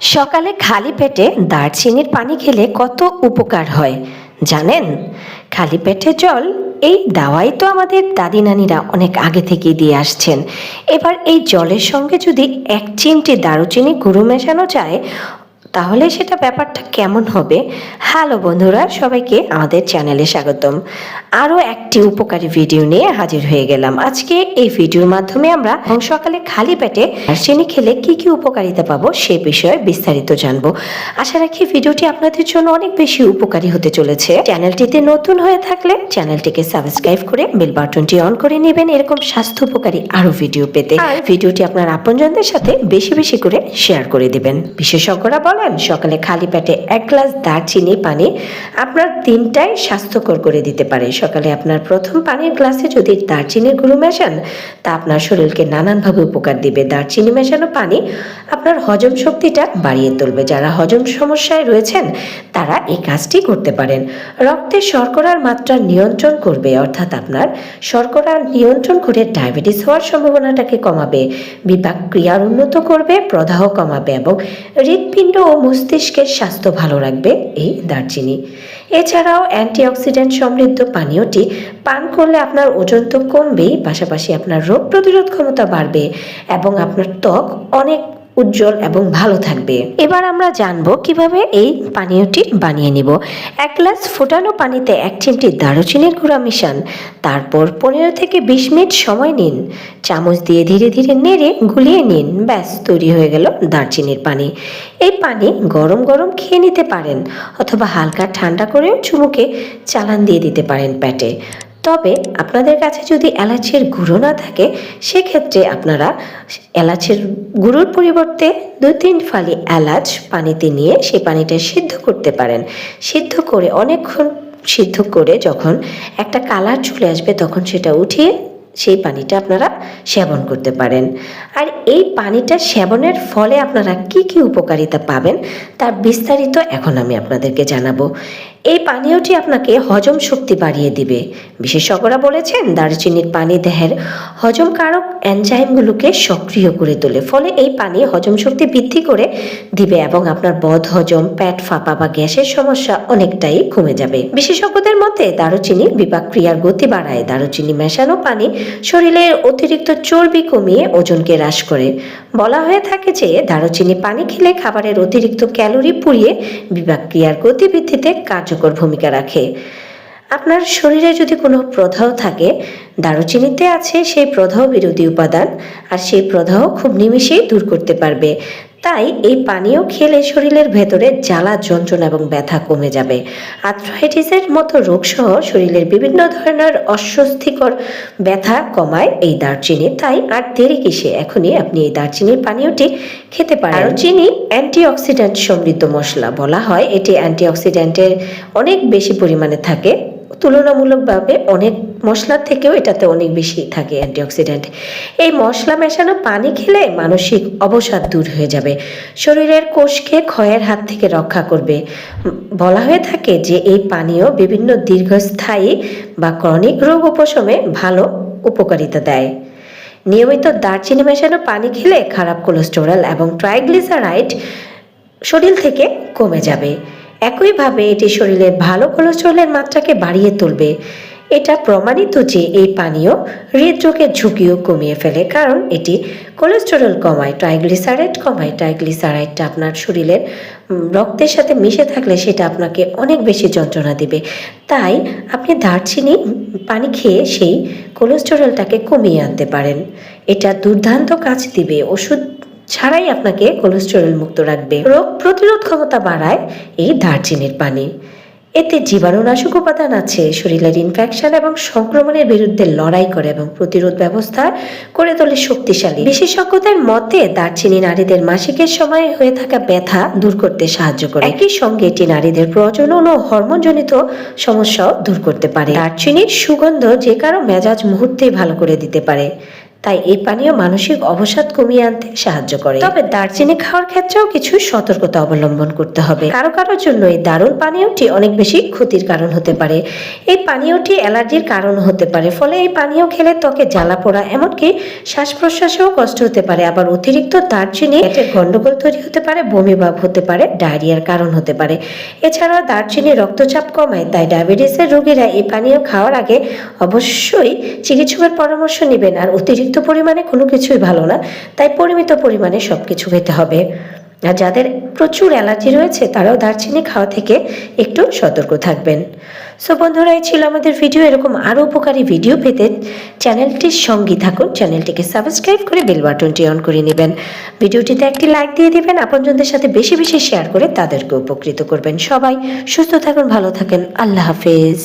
সকালে খালি পেটে দারচিনির পানি খেলে কত উপকার হয়, জানেন? খালি পেটে জল, এই দাওয়াই তো আমাদের দাদি নানিরা অনেক আগে থেকেই দিয়ে আসছেন। এবার এই জলের সঙ্গে যদি এক চিমটি দারুচিনি গুঁড়ো মেশানো যায়, তাহলে সেটা ব্যাপারটা কেমন হবে? হ্যালো বন্ধুরা, সবাইকে আমাদের চ্যানেলে স্বাগতম। আরও একটি উপকারী ভিডিও নিয়ে হাজির হয়ে গেলাম। আজকে এই ভিডিওর মাধ্যমে আমরা সকালে খালি পেটে দারচিনি খেলে কি কি উপকারিতা পাবো সে বিষয়ে বিস্তারিত জানব। আশা রাখি ভিডিওটি আপনাদের জন্য অনেক বেশি উপকারী হতে চলেছে। চ্যানেলটিতে নতুন হয়ে থাকলে চ্যানেলটিকে সাবস্ক্রাইব করে বেল বাটনটি অন করে নেবেন। এরকম স্বাস্থ্য উপকারী আরও ভিডিও পেতে। আর ভিডিওটি আপনার আপনজনদের সাথে বেশি বেশি করে শেয়ার করে দিবেন। বিশেষজ্ঞরা বলেন সকালে খালি পেটে এক গ্লাস দারচিনি পানি আপনার দিনটাই স্বাস্থ্যকর করে দিতে পারে। সকালে আপনার প্রথম পানির গ্লাসে যদি দারচিনির গুঁড়ো মেশান, তা আপনার শরীরকে নানানভাবে উপকার দিবে। দারচিনি মেশানো পানি আপনার হজম শক্তিটা বাড়িয়ে তুলবে। যারা হজম সমস্যায় রয়েছেন, তারা এই কাজটি করতে পারেন। রক্তে শর্করার মাত্রা নিয়ন্ত্রণ করবে, অর্থাৎ আপনার শর্করা নিয়ন্ত্রণ করে ডায়াবেটিস হওয়ার সম্ভাবনাটাকে কমাবে, বিপাক ক্রিয়ার উন্নত করবে, প্রদাহ কমাবে এবং হৃৎপিণ্ড ও মস্তিষ্কের স্বাস্থ্য ভালো রাখবে এই দারচিনি। এছাড়াও অ্যান্টিঅক্সিডেন্ট সমৃদ্ধ পানীয়টি পান করলে আপনার ওজন তো কমবেই, পাশাপাশি আপনার রোগ প্রতিরোধ ক্ষমতা বাড়বে এবং আপনার ত্বক অনেক উজ্জ্বল এবং ভালো থাকবে। এবার আমরা জানব কীভাবে এই পানীয়টি বানিয়ে নিব। এক গ্লাস ফোটানো পানিতে এক চিমটি দারুচিনির গুঁড়া মিশান, তারপর পনেরো থেকে বিশ মিনিট সময় নিন। চামচ দিয়ে ধীরে ধীরে নেড়ে গুলিয়ে নিন। ব্যাস, তৈরি হয়ে গেল দারচিনির পানি। এই পানি গরম গরম খেয়ে নিতে পারেন অথবা হালকা ঠান্ডা করেও চুমুকে চালান দিয়ে দিতে পারেন প্যাটে। তবে আপনাদের কাছে যদি এলাচের গুঁড়ো না থাকে, সেক্ষেত্রে আপনারা এলাচের গুঁড়োর পরিবর্তে দু তিন ফালি এলাচ পানিতে নিয়ে সেই পানিটা সিদ্ধ করতে পারেন। সিদ্ধ করে অনেকক্ষণ সিদ্ধ করে যখন একটা কালার চলে আসবে, তখন সেটা উঠিয়ে সেই পানিটা আপনারা সেবন করতে পারেন। আর এই পানিটা সেবনের ফলে আপনারা কি কি উপকারিতা পাবেন, তার বিস্তারিত এখন আমি আপনাদেরকে জানাব। এই পানীয়টি আপনাকে হজম শক্তি বাড়িয়ে দিবে। বিশেষজ্ঞরা বলেছেন, দারচিনির পানি দেহের হজমকারক এনজাইমগুলোকে সক্রিয় করে তোলে, ফলে এই পানি হজম শক্তি বৃদ্ধি করে দিবে এবং আপনার বদ হজম, পেট ফাঁপা বা গ্যাসের সমস্যা অনেকটাই কমে যাবে। বিশেষজ্ঞদের মতে, দারুচিনি বিপাক ক্রিয়ার গতি বাড়ায়। দারুচিনি মেশানো পানি শরীরের অতিরিক্ত চর্বি কমিয়ে ওজনকে হ্রাস করে। বলা হয়ে থাকে যে দারুচিনি পানি খেলে খাবারের অতিরিক্ত ক্যালোরি পুড়িয়ে বিপাক ক্রিয়ার গতিবৃদ্ধিতে কার্যকর ভূমিকা রাখে। আপনার শরীরে যদি কোনো প্রদাহ থাকে, দারুচিনিতে আছে সেই প্রদাহ বিরোধী উপাদান, আর সেই প্রদাহ খুব নিমিষেই দূর করতে পারবে। তাই এই পানীয় খেলে শরীরের ভেতরে জ্বালা, যন্ত্রণা এবং ব্যথা কমে যাবে। আর্থ্রাইটিসের মতো রোগসহ শরীরের বিভিন্ন ধরনের অস্বস্তিকর ব্যথা কমায় এই দারচিনি। তাই আর দেরি কিসে? এখনই আপনি এই দারচিনির পানীয়টি খেতে পারেন। দারচিনি অ্যান্টিঅক্সিডেন্ট সমৃদ্ধ মশলা বলা হয়। এটি অ্যান্টিঅক্সিডেন্টের অনেক বেশি পরিমাণে থাকে। তুলনামূলকভাবে অনেক মশলার থেকেও এটাতে অনেক বেশি থাকে অ্যান্টিঅক্সিডেন্ট। এই মশলা মেশানো পানি খেলে মানসিক অবসাদ দূর হয়ে যাবে। শরীরের কোষকে ক্ষয়ের হাত থেকে রক্ষা করবে। বলা হয়ে থাকে যে এই পানীয় বিভিন্ন দীর্ঘস্থায়ী বা ক্রনিক রোগ উপশমে ভালো উপকারিতা দেয়। নিয়মিত দারচিনি মেশানো পানি খেলে খারাপ কোলেস্টেরল এবং ট্রাইগ্লিসারাইড শরীর থেকে কমে যাবে। একইভাবে এটি শরীরের ভালো কোলেস্টেরলের মাত্রাকে বাড়িয়ে তুলবে। এটা প্রমাণিত যে এই পানীয় হৃদরোগের ঝুঁকিও কমিয়ে ফেলে, কারণ এটি কোলেস্টেরল কমায় ট্রাইগ্লিসারাইড কমায়। ট্রাইগ্লিসারাইডটা আপনার শরীরের রক্তের সাথে মিশে থাকলে সেটা আপনাকে অনেক বেশি যন্ত্রণা দিবে। তাই আপনি দারচিনি পানি খেয়ে সেই কোলেস্টেরলটাকে কমিয়ে আনতে পারেন। এটা দুর্দান্ত কাজ দিবে। ওষুধ ছাড়াই আপনাকে কোলেস্টেরল মুক্ত রাখবে। রোগ প্রতিরোধ ক্ষমতা বাড়ায় এই দারচিনির পানি। এতে জীবাণুনাশক উপাদান আছে, শরীরের ইনফেকশন এবং সংক্রমণের বিরুদ্ধে লড়াই করে এবং প্রতিরোধ ব্যবস্থা করে তোলে শক্তিশালী। বিশেষজ্ঞদের মতে, দারচিনি নারীদের মাসিকের সময় হয়ে থাকা ব্যথা দূর করতে সাহায্য করে। একই সঙ্গে এটি নারীদের প্রজনন ও হরমোনজনিত সমস্যাও দূর করতে পারে। দারচিনির সুগন্ধ যে কারও মেজাজ মুহূর্তেই ভালো করে দিতে পারে। তাই এই পানীয় মানসিক অবসাদ কমিয়ে আনতে সাহায্য করে। তবে দারচিনি খাওয়ার ক্ষেত্রেও কিছু সতর্কতা অবলম্বন করতে হবে। কারও কারোর জন্য এই দারুণ পানীয়টি অনেক বেশি ক্ষতির কারণ হতে পারে। এই পানীয়টি অ্যালার্জির কারণ হতে পারে ফলে এই পানীয় খেলে ত্বকে জ্বালা পোড়া এমনকি শ্বাস প্রশ্বাসেও কষ্ট হতে পারে। আবার অতিরিক্ত দারচিনি পেটের গন্ডগোল তৈরি হতে পারে বমি ভাব হতে পারে ডায়রিয়ার কারণ হতে পারে। এছাড়াও দারচিনি রক্তচাপ কমায় তাই ডায়াবেটিসের রোগীরা এই পানীয় খাওয়ার আগে অবশ্যই চিকিৎসকের পরামর্শ নেবেন আর অতিরিক্ত পরিমাণে কোনো কিছুই ভালো না, তাই পরিমিত পরিমাণে সব কিছু খেতে হবে। আর যাদের প্রচুর অ্যালার্জি রয়েছে, তারাও দারচিনি খাওয়া থেকে একটু সতর্ক থাকবেন। সো বন্ধুরা, এই ছিল আমাদের ভিডিও এরকম আরও উপকারী ভিডিও পেতে চ্যানেলটির সঙ্গী থাকুন। চ্যানেলটিকে সাবস্ক্রাইব করে বেল বাটনটি অন করে নেবেন। ভিডিওটিতে একটি লাইক দিয়ে দেবেন। আপনজনদের সাথে বেশি বেশি শেয়ার করে তাদেরকে উপকৃত করবেন। সবাই সুস্থ থাকুন, ভালো থাকেন। আল্লাহ হাফেজ।